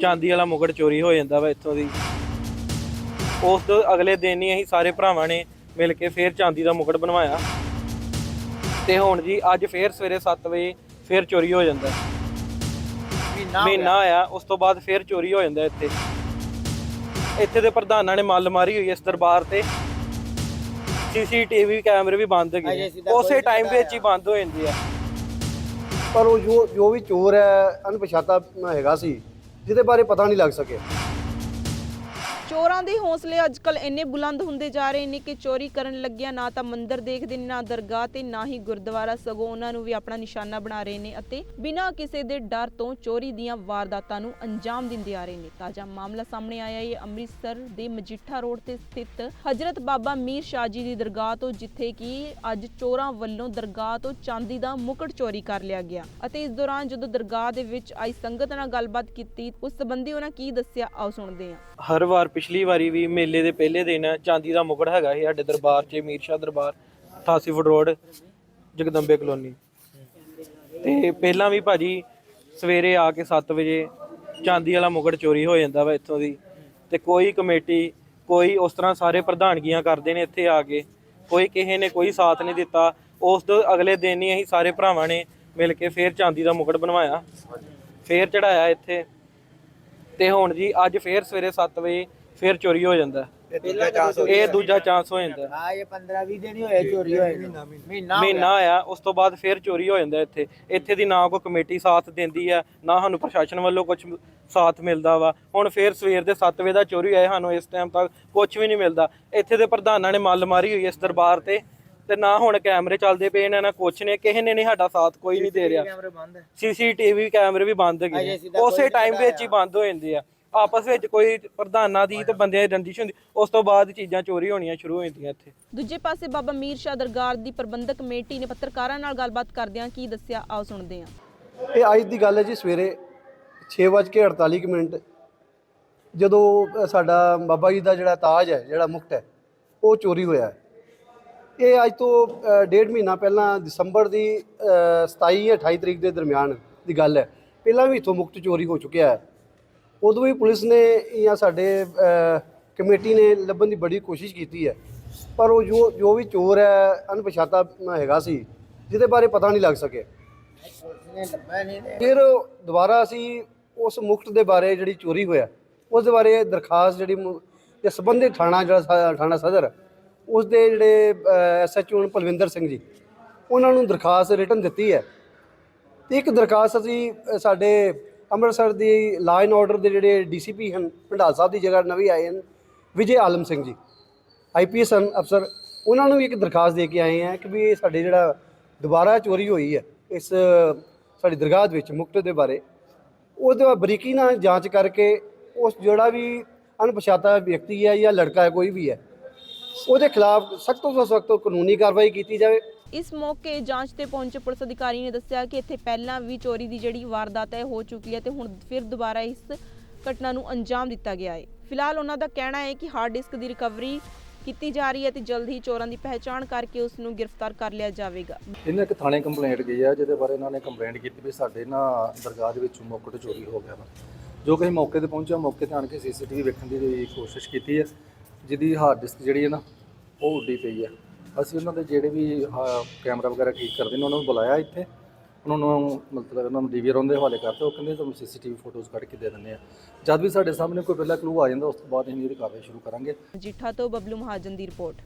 ਚਾਂਦੀ ਵਾਲਾ ਮੁਕਟ ਚੋਰੀ ਹੋ ਜਾਂਦਾ ਵਾ ਇੱਥੋਂ ਦੀ। ਉਸ ਤੋਂ ਅਗਲੇ ਦਿਨ ਹੀ ਅਸੀਂ ਸਾਰੇ ਭਰਾਵਾਂ ਨੇ ਮਿਲ ਕੇ ਫੇਰ ਚਾਂਦੀ ਦਾ ਮੁਕਟ ਬਣਵਾਇਆ। ਤੇ ਹੁਣ ਜੀ ਅੱਜ ਫੇਰ ਸਵੇਰੇ 7 ਵਜੇ ਫੇਰ ਚੋਰੀ ਹੋ ਜਾਂਦਾ। ਮਹੀਨਾ ਆਇਆ ਉਸ ਤੋਂ ਬਾਅਦ ਫੇਰ ਚੋਰੀ ਹੋ ਜਾਂਦਾ ਇੱਥੇ। ਇੱਥੇ ਦੇ ਪ੍ਰਧਾਨਾਂ ਨੇ ਮੱਲ ਮਾਰੀ ਹੋਈ ਇਸ ਦਰਬਾਰ ਤੇ। ਸੀਸੀਟੀਵੀ ਕੈਮਰੇ ਵੀ ਬੰਦ ਹੈਗੇ ਉਸੇ ਟਾਈਮ ਵਿੱਚ ਹੀ ਬੰਦ ਹੋ ਜਾਂਦੀ ਆ। ਪਰ ਉਹ ਜੋ ਜੋ ਵੀ ਚੋਰ ਹੈ ਅਣਪਛਾਤਾ ਹੈਗਾ ਸੀ। ਜਿਹਦੇ ਬਾਰੇ ਪਤਾ ਨਹੀਂ ਲੱਗ ਸਕਿਆ। ਚੋਰਾਂ ਦੇ ਹੌਸਲੇ ਅੱਜਕੱਲ ਇੰਨੇ ਬੁਲੰਦ ਹੁੰਦੇ ਜਾ ਰਹੇ ਨੇ ਕਿ ਚੋਰੀ ਕਰਨ ਲੱਗਿਆ ਨਾ ਤਾਂ ਮੰਦਿਰ ਦੇਖਦੇ, ਨੇ ਨਾ ਦਰਗਾਹ ਤੇ, ਨਾ ਹੀ ਗੁਰਦੁਆਰਾ, ਸਗੋਂ ਉਹਨਾਂ ਨੂੰ ਵੀ ਆਪਣਾ ਨਿਸ਼ਾਨਾ ਬਣਾ ਰਹੇ ਨੇ ਅਤੇ ਬਿਨਾਂ ਕਿਸੇ ਦੇ ਡਰ ਤੋਂ ਚੋਰੀ ਦੀਆਂ ਵਾਰਦਾਤਾਂ ਨੂੰ ਅੰਜਾਮ ਦਿੰਦੇ ਆ ਰਹੇ ਨੇ। ਤਾਜ਼ਾ ਮਾਮਲਾ ਸਾਹਮਣੇ ਆਇਆ ਹੈ ਅੰਮ੍ਰਿਤਸਰ ਦੇ ਮਜੀਠਾ ਰੋਡ ਤੇ ਸਥਿਤ ਹਜ਼ਰਤ ਬਾਬਾ ਮੀਰ ਸ਼ਾਹ ਜੀ ਦੀ ਦਰਗਾਹ ਤੋਂ, ਜਿੱਥੇ ਕਿ ਅੱਜ ਚੋਰਾਂ ਵੱਲੋਂ ਦਰਗਾਹ ਤੋਂ ਚਾਂਦੀ ਦਾ ਮੁਕਟ ਚੋਰੀ ਕਰ ਲਿਆ ਗਿਆ ਅਤੇ ਇਸ ਦੌਰਾਨ ਜਦੋਂ ਦਰਗਾਹ ਦੇ ਵਿੱਚ ਆਈ ਸੰਗਤ ਨਾਲ ਗੱਲਬਾਤ ਕੀਤੀ, ਉਸ ਸੰਬੰਧੀ ਉਹਨਾਂ ਕੀ ਦੱਸਿਆ, ਆਓ ਸੁਣਦੇ ਹਾਂ। ਹਰ ਵਾਰ ਪਿਛਲੀ ਵਾਰੀ ਵੀ ਮੇਲੇ ਦੇ ਪਹਿਲੇ ਦਿਨ ਚਾਂਦੀ ਦਾ ਮੁਕੜ ਹੈਗਾ ਸੀ ਸਾਡੇ ਦਰਬਾਰ 'ਚ, ਮੀਰ ਸ਼ਾਹ ਦਰਬਾਰ 88 ਫੁੱਟ ਰੋਡ, ਜਗਦੰਬੇ ਕਲੋਨੀ। ਤੇ ਪਹਿਲਾਂ ਵੀ ਭਾਜੀ ਸਵੇਰੇ ਆ ਕੇ 7 ਵਜੇ ਚਾਂਦੀ ਵਾਲਾ ਮੁਕੜ ਚੋਰੀ ਹੋ ਜਾਂਦਾ ਵਾ ਇੱਥੋਂ ਦੀ। ਤੇ ਕੋਈ ਕਮੇਟੀ, ਕੋਈ ਉਸ ਤਰ੍ਹਾਂ ਸਾਰੇ ਪ੍ਰਧਾਨਗੀਆਂ ਕਰਦੇ ਨੇ ਇੱਥੇ ਆ ਕੇ। ਕੋਈ ਕਿਸੇ ਨੇ ਕੋਈ ਸਾਥ ਨਹੀਂ ਦਿੱਤਾ। ਉਸ ਤੋਂ ਅਗਲੇ ਦਿਨ ਹੀ ਅਸੀਂ ਸਾਰੇ ਭਰਾਵਾਂ ਨੇ ਮਿਲ ਕੇ ਫੇਰ ਚਾਂਦੀ ਦਾ ਮੁਕੜ ਬਣਵਾਇਆ। ਫੇਰ ਚੜਾਇਆ ਇੱਥੇ। ਤੇ ਹੁਣ ਜੀ ਅੱਜ ਫੇਰ ਸਵੇਰੇ 7 ਵਜੇ ਫੇਰ ਚੋਰੀ ਹੋ ਜਾਂਦਾ। ਇਹ ਦੂਜਾ ਚਾਂਸ ਹੋ ਜਾਂਦਾ। ਹਾਂ ਇਹ 15 20 ਦਿਨ ਹੀ ਹੋਏ ਚੋਰੀ ਹੋਏ ਨੂੰ। ਮਹੀਨਾ ਹੋ ਮਹੀਨਾ ਆਇਆ ਉਸ ਤੋਂ ਬਾਅਦ ਫੇਰ ਚੋਰੀ ਹੋ ਜਾਂਦਾ ਇੱਥੇ। ਇੱਥੇ ਦੀ ਨਾ ਕੋਈ ਕਮੇਟੀ ਸਾਥ ਦਿੰਦੀ ਆ ਨਾ ਸਾਨੂੰ ਪ੍ਰਸ਼ਾਸਨ ਵੱਲੋਂ ਕੁਝ ਸਾਥ ਮਿਲਦਾ ਵਾ। ਹੁਣ ਫੇਰ ਸਵੇਰ ਦੇ 7 ਵਜੇ ਦਾ ਚੋਰੀ ਹੋਇਆ ਸਾਨੂੰ ਇਸ ਟਾਈਮ ਤੱਕ ਕੁਝ ਵੀ ਨਹੀਂ ਮਿਲਦਾ। ਇੱਥੇ ਦੇ ਪ੍ਰਧਾਨਾਂ ਨੇ ਮੱਲ ਮਾਰੀ ਹੋਈ ਇਸ ਦਰਬਾਰ ਤੇ। ਤੇ ਨਾ ਹੁਣ ਕੈਮਰੇ ਚੱਲਦੇ ਪਏ ਨੇ ਨਾ ਕੁਛ ਨੇ ਕਿਸੇ ਨੇ ਨਹੀਂ ਸਾਡਾ ਸਾਥ ਕੋਈ ਨਹੀਂ ਦੇ ਰਿਹਾ। ਕੈਮਰੇ ਬੰਦ ਹੈ। ਸੀਸੀਟੀਵੀ ਕੈਮਰੇ ਵੀ ਬੰਦ ਹੈਗੇ ਨੇ। ਉਸੇ ਟਾਈਮ ਵਿੱਚ ਹੀ ਬੰਦ ਹੋ ਜਾਂਦੇ ਆ। ਆਪਸ ਵਿੱਚ ਕੋਈ ਪ੍ਰਧਾਨਾਂ ਦੀ ਤੇ ਬੰਦਿਆਂ ਦੀ ਰੰਜਿਸ਼ ਹੁੰਦੀ। ਉਸ ਤੋਂ ਬਾਅਦ ਚੀਜ਼ਾਂ ਚੋਰੀ ਹੋਣੀਆਂ ਸ਼ੁਰੂ ਹੋ ਜਾਂਦੀਆਂ ਇੱਥੇ। ਦੂਜੇ ਪਾਸੇ ਬਾਬਾ ਮੀਰ ਸ਼ਾਹ ਦਰਗਾਹ ਦੀ ਪ੍ਰਬੰਧਕ ਕਮੇਟੀ ਨੇ ਪੱਤਰਕਾਰਾਂ ਨਾਲ ਗੱਲਬਾਤ ਕਰਦਿਆਂ ਕੀ ਦੱਸਿਆ ਆਓ ਸੁਣਦੇ ਹਾਂ। ਇਹ ਅੱਜ ਦੀ ਗੱਲ ਹੈ ਜੀ ਸਵੇਰੇ 6:48 ਮਿੰਟ। ਜਦੋਂ ਅ, ਸਾਡਾ ਬਾਬਾ ਜੀ ਦਾ ਜਿਹੜਾ ਤਾਜ ਹੈ ਜਿਹੜਾ ਮੁਕਟ ਹੈ ਉਹ ਚੋਰੀ ਹੋਇਆ ਹੈ। ਇਹ ਅੱਜ ਤੋਂ ਡੇਢ ਮਹੀਨਾ ਪਹਿਲਾਂ ਦਸੰਬਰ ਦੀ ਅ, 27 ਜਾਂ 28 ਤਰੀਕ ਦੇ ਦਰਮਿਆਨ ਦੀ ਗੱਲ ਹੈ। ਪਹਿਲਾਂ ਵੀ ਇਥੋਂ ਮੁਕਤ ਚੋਰੀ ਹੋ ਚੁੱਕਿਆ ਹੈ। ਉਦੋਂ ਵੀ ਪੁਲਿਸ ਨੇ ਜਾਂ ਸਾਡੇ ਕਮੇਟੀ ਨੇ ਲੱਭਣ ਦੀ ਬੜੀ ਕੋਸ਼ਿਸ਼ ਕੀਤੀ ਹੈ। ਪਰ ਉਹ ਜੋ ਜੋ ਵੀ ਚੋਰ ਹੈ ਅਣਪਛਾਤਾ ਹੈਗਾ ਸੀ ਜਿਹਦੇ ਬਾਰੇ ਪਤਾ ਨਹੀਂ ਲੱਗ ਸਕਿਆ। ਫਿਰ ਦੁਬਾਰਾ ਅਸੀਂ ਉਸ ਮੁਕਤ ਦੇ ਬਾਰੇ ਜਿਹੜੀ ਚੋਰੀ ਹੋਇਆ ਉਸ ਦੇ ਬਾਰੇ ਦਰਖਾਸਤ ਜਿਹੜੀ ਸੰਬੰਧਿਤ ਥਾਣਾ ਜਿਹੜਾ ਥਾਣਾ ਸਦਰ ਉਸ ਦੇ ਜਿਹੜੇ ਐਸਐਚਓ ਪਲਵਿੰਦਰ ਸਿੰਘ ਜੀ, ਉਹਨਾਂ ਨੂੰ ਦਰਖਾਸਤ ਰਿਟਨ ਦਿੱਤੀ ਹੈ। ਤੇ ਇੱਕ ਦਰਖਾਸਤ ਅਸੀਂ ਸਾਡੇ ਅੰਮ੍ਰਿਤਸਰ ਦੀ ਲਾਅ ਐਂਡ ਆਰਡਰ ਦੇ ਜਿਹੜੇ ਡੀਸੀਪੀ ਹਨ ਭੰਡਾਲ ਸਾਹਿਬ ਦੀ ਜਗ੍ਹਾ ਨਵੇਂ ਆਏ ਹਨ, ਵਿਜੇ ਆਲਮ ਸਿੰਘ ਜੀ ਆਈਪੀਐਸ ਹਨ ਅਫਸਰ, ਉਹਨਾਂ ਨੂੰ ਵੀ ਇੱਕ ਦਰਖਾਸਤ ਦੇ ਕੇ ਆਏ ਆ ਕਿ ਵੀ ਇਹ ਸਾਡੇ ਜਿਹੜਾ ਦੁਬਾਰਾ ਚੋਰੀ ਹੋਈ ਹੈ, ਇਸ, ਸਾਡੀ ਦਰਗਾਹ ਵਿੱਚ ਮੁਕਤ ਦੇ ਬਾਰੇ। ਉਹਦੇ ਬਾਅਦ ਬਰੀਕੀ ਨਾਲ ਜਾਂਚ ਕਰਕੇ ਉਸ ਜਿਹੜਾ ਵੀ ਅਣਪਛਾਤਾ ਵਿਅਕਤੀ ਹੈ ਜਾਂ ਲੜਕਾ ਹੈ, ਕੋਈ ਵੀ ਹੈ ਉਹਦੇ ਖਿਲਾਫ ਸਖਤ ਤੋਂ ਸਖਤ ਕਾਨੂੰਨੀ ਕਾਰਵਾਈ ਕੀਤੀ ਜਾਵੇ। ਇਸ ਮੌਕੇ ਜਾਂਚ ਤੇ ਪਹੁੰਚੇ ਪੁਲਿਸ ਅਧਿਕਾਰੀ ਨੇ ਦੱਸਿਆ ਕਿ ਇੱਥੇ ਪਹਿਲਾਂ ਵੀ ਚੋਰੀ ਦੀ ਜਿਹੜੀ ਵਾਰਦਾਤ ਹੈ ਹੋ ਚੁੱਕੀ ਹੈ ਤੇ ਹੁਣ ਫਿਰ ਦੁਬਾਰਾ ਇਸ ਘਟਨਾ ਨੂੰ ਅੰਜਾਮ ਦਿੱਤਾ ਗਿਆ ਹੈ। ਫਿਲਹਾਲ ਉਹਨਾਂ ਦਾ ਕਹਿਣਾ ਹੈ ਕਿ ਹਾਰਡ ਡਿਸਕ ਦੀ ਰਿਕਵਰੀ ਕੀਤੀ ਜਾ ਰਹੀ ਹੈ ਤੇ ਜਲਦ ਹੀ ਚੋਰਾਂ ਦੀ ਪਹਿਚਾਣ ਕਰਕੇ ਉਸ ਨੂੰ ਗ੍ਰਿਫਤਾਰ ਕਰ ਲਿਆ ਜਾਵੇਗਾ। ਇਹਨਾਂ ਇੱਕ ਥਾਣੇ ਕੰਪਲੇਂਟ ਗਈ ਆ ਜਿਹਦੇ ਬਾਰੇ ਇਹਨਾਂ ਨੇ ਕੰਪਲੇਂਟ ਕੀਤੀ ਵੀ ਸਾਡੇ ਨਾ ਦਰਗਾਹ ਦੇ ਵਿੱਚੋਂ ਮੁਕਟ ਚੋਰੀ ਹੋ ਗਿਆ ਵਾ। ਜੋ ਕਿ ਮੌਕੇ ਤੇ ਪਹੁੰਚਿਆ ਮੌਕੇ ਤੇ ਆਣ ਕੇ ਸੀਸੀਟੀਵੀ ਵੇਖਣ ਦੀ ਕੋਸ਼ਿਸ਼ ਕੀਤੀ ਹੈ ਜਿਹਦੀ ਹਾਰਡ ਡਿਸਕ ਜਿਹੜੀ ਹੈ ਨਾ ਉਹ ਉੱਡੀ ਪਈ ਹੈ। ਅਸੀਂ ਉਹਨਾਂ ਦੇ ਜਿਹੜੇ ਵੀ ਆਹ, ਕੈਮਰਾ ਵਗੈਰਾ ਠੀਕ ਕਰਦੇ ਨੇ ਉਹਨਾਂ ਨੂੰ ਬੁਲਾਇਆ ਇੱਥੇ। ਉਹਨਾਂ ਨੂੰ ਮਤਲਬ ਉਹਨਾਂ ਨੂੰ ਡੀਵੀਆਰ ਦੇ ਹਵਾਲੇ ਕਰਤੇ। ਉਹ ਕਹਿੰਦੇ ਤੁਹਾਨੂੰ ਸੀਸੀਟੀਵੀ ਫੋਟੋਜ਼ ਕੱਢ ਕੇ ਦੇ ਦਿੰਦੇ ਆ ਜਦ ਵੀ ਸਾਡੇ ਸਾਹਮਣੇ ਕੋਈ ਪਹਿਲਾ ਕਲੂ ਆ ਜਾਂਦਾ ਉਸ ਤੋਂ ਬਾਅਦ ਅਸੀਂ ਇਹਦੀ ਕਾਰਵਾਈ ਸ਼ੁਰੂ ਕਰਾਂਗੇ। ਜੀਠਾ ਤੋਂ ਬਬਲੂ ਮਹਾਜਨ ਦੀ ਰਿਪੋਰਟ